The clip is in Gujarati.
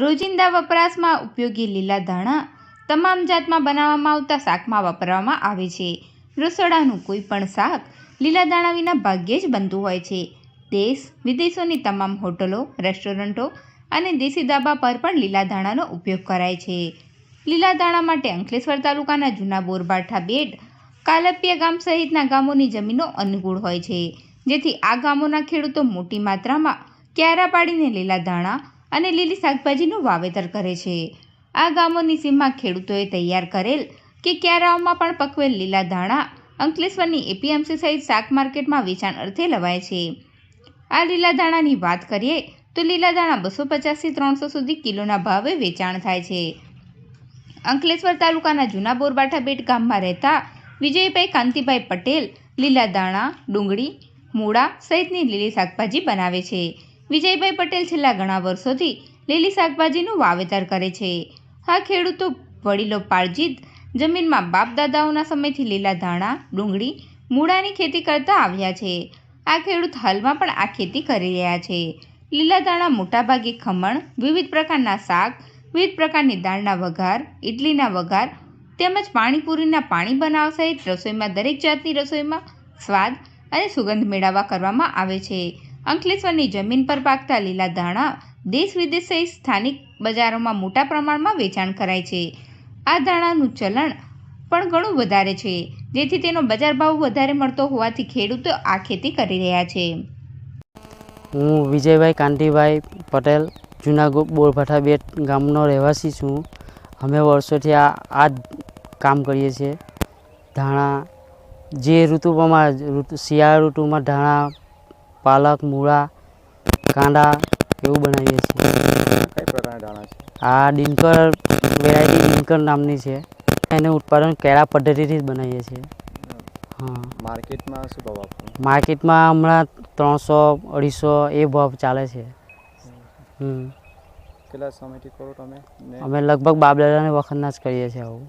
રોજિંદા વપરાશમાં ઉપયોગી લીલા ધાણા તમામ જાતમાં બનાવવામાં આવતા શાકમાં વાપરવામાં આવે છે. રસોડાનું કોઈ પણ શાક લીલા દાણા વિના ભાગ્યે જ બનતું હોય છે. દેશ, વિદેશોની તમામ હોટલો, રેસ્ટોરન્ટો અને દેશી ધાબા પર પણ લીલા ધાણાનો ઉપયોગ કરાય છે. લીલા દાણા માટે અંકલેશ્વર તાલુકાના જૂના બોરબાઠા બેટ કાલપિયા ગામ સહિતના ગામોની જમીનો અનુકૂળ હોય છે. જેથી આ ગામોના ખેડૂતો મોટી માત્રામાં ક્યારા પાડીને લીલા ધાણા અને લીલી શાકભાજીનું વાવેતર કરે છે. આ ગામોની સીમમાં ખેડૂતોએ તૈયાર કરેલ કે ક્યારાઓમાં પણ પકવેલ લીલા ધાણા, અંકલેશ્વરની એપીએમસી સહિત શાક માર્કેટમાં વેચાણ અર્થે લવાય છે. આ લીલા દાણાની વાત કરીએ તો લીલા દાણા બસો પચાસથી ત્રણસો સુધી કિલોના ભાવે વેચાણ થાય છે. અંકલેશ્વર તાલુકાના જૂના બોરબાઠા બેટ ગામમાં રહેતા વિજયભાઈ કાંતિભાઈ પટેલ લીલા દાણા ડુંગળી, મૂળા સહિતની લીલી શાકભાજી બનાવે છે. વિજયભાઈ પટેલ છેલ્લા ઘણા વર્ષોથી લીલી શાકભાજીનું વાવેતર કરે છે. આ ખેડૂતો વડીલો પાળજીત, જમીનમાં બાપ દાદાઓના સમયથી લીલા ધાણા, ડુંગળી, મૂળાની ખેતી કરતા આવ્યા છે. આ ખેડૂત હાલમાં પણ આ ખેતી કરી રહ્યા છે. લીલા દાણા મોટાભાગે ખમણ, વિવિધ પ્રકારના શાક, વિવિધ પ્રકારની દાળના વઘાર ઇડલીના વઘાર, તેમજ પાણીપુરીના પાણી બનાવ સહિત રસોઈમાં દરેક જાતની રસોઈમાં સ્વાદ અને સુગંધ મેળવવા કરવામાં આવે છે. અંકલેશ્વરની જમીન પર પાકતા લીલા ધાણા દેશ વિદેશ સહિત સ્થાનિક બજારોમાં મોટા પ્રમાણમાં વેચાણ કરાય છે. આ ધાણાનું ચલણ પણ ઘણું વધારે છે, જેથી તેનો બજાર ભાવ વધારે મળતો હોવાથી ખેડૂતો આ ખેતી કરી રહ્યા છે. હું વિજયભાઈ કાંતિભાઈ પટેલ જૂનાગઢ બોરભાઠા બેટ ગામનો રહેવાસી છું. અમે વર્ષોથી આ આ કામ કરીએ છીએ. ધાણા, જે ઋતુમાં, ઋતુ, શિયાળા ઋતુમાં ધાણા પાલક મૂળા કાંદા એવું બનાવીએ છીએ. કઈ પ્રકારના દાણા છે? આ ડિંકર વેરાયટી ડિંકર નામની છે. એનું ઉત્પાદન કેળા પદ્ધતિથી જ બનાવીએ છીએ. હા. માર્કેટમાં શું ભાવ આપવાનો માર્કેટમાં હમણાં ત્રણસો અઢીસો એ ભાવ ચાલે છે. હમ. કેટલા સમયથી કરો તમે અમે લગભગ બાપ દાદાની વખતના જ કરીએ છીએ આવું.